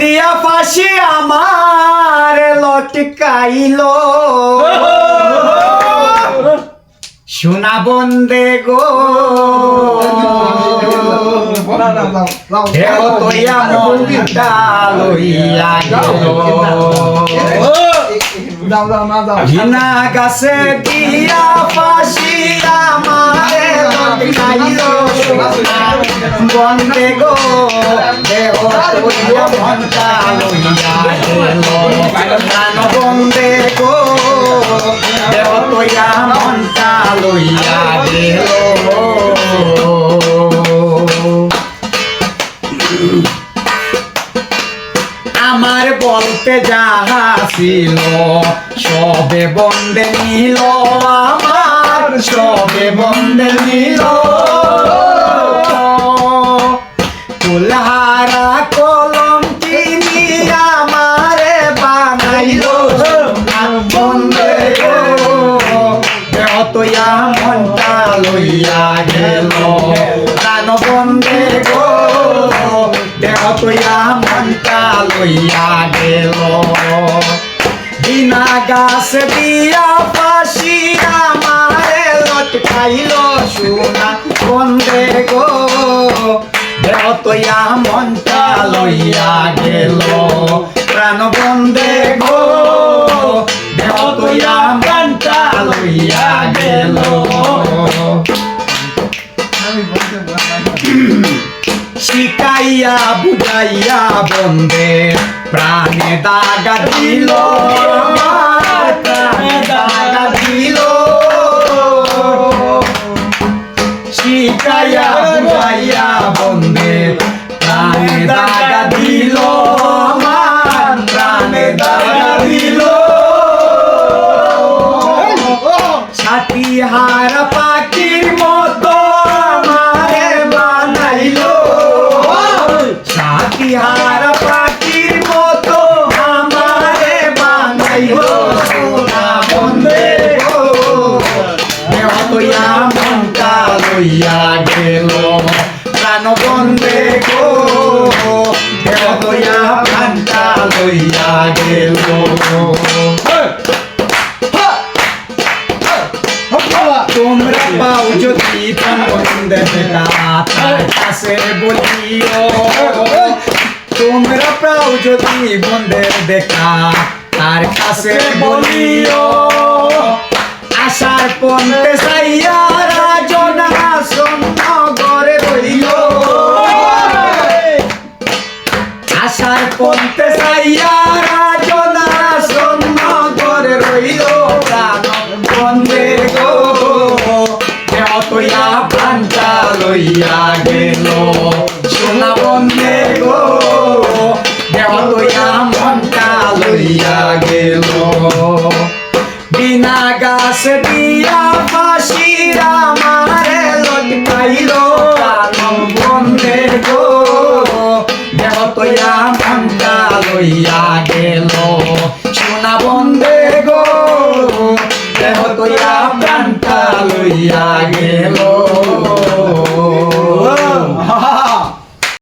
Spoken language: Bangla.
দিয়া ফাঁসি আমার লটকাইল। সোনা বন্দে গো। হেও তৈয়া মনটা লইয়া গেল ঘিনা গাছে দিয়া ফাঁসি আমারে লটকাইলো বন্দে গো, দেহ তৈয়া মনটা লইয়া গেল। বন্দে গো, দেহ তৈয়া বলতে যাহা ছিল, সবে বন্দে নিল আমার, সবে বন্দে নিল। কুলহারা কলম চিনি আমারে বানাইল বন্দে গো। দেহ তোয়া মনটা লইয়া গেল, প্রাণ বন্দে গো। দেহ তোয়া লইয়া গেল। বিনা গাছ দিয়া ফাঁসি আমারে লটকাইল সোনা বন্দে গো। দেহ তোয়া মনটা লইয়া গেল। প্রাণ বন্দে গো। দেহ তোয়া মনটা লইয়া গেল। বুঝাইয়া বন্দে। প্রাণে দাগা দিল আমার প্রাণে দাগা দিল। শিকাইয়া বুঝাইয়া বন্দে। প্রাণে দাগা দিল আমার প্রাণে দাগা দিল। ছাতি হার লইয়া গেল। প্রাণ বন্দে গো। দেহ তৈয়া প্রাণটা লইয়া গেল। তোমরা পাও যদি বন্ধে কাছে বলিও। তোমরা পাও যদি বন্ধের দেখা তার কাছে বলিও, আশার পন্থে সাইয়া রাজনা সন্ন ঘরে রইল। আশার পন্থে সাইয়া রাজনা সন্ন ঘরে রইল বন্দে গো দেহ তৈয়া প্রাণটা লইয়া গেল। সোনা বন্দে গাছ দিয়া ফাঁসির আমারে লটকাইল প্রাণ বন্ধে গো দেহ তৈয়া মনটা লইয়া গেল। সোনা বন্দে গো দেহ তৈয়া প্রাণটা লইয়া গেল।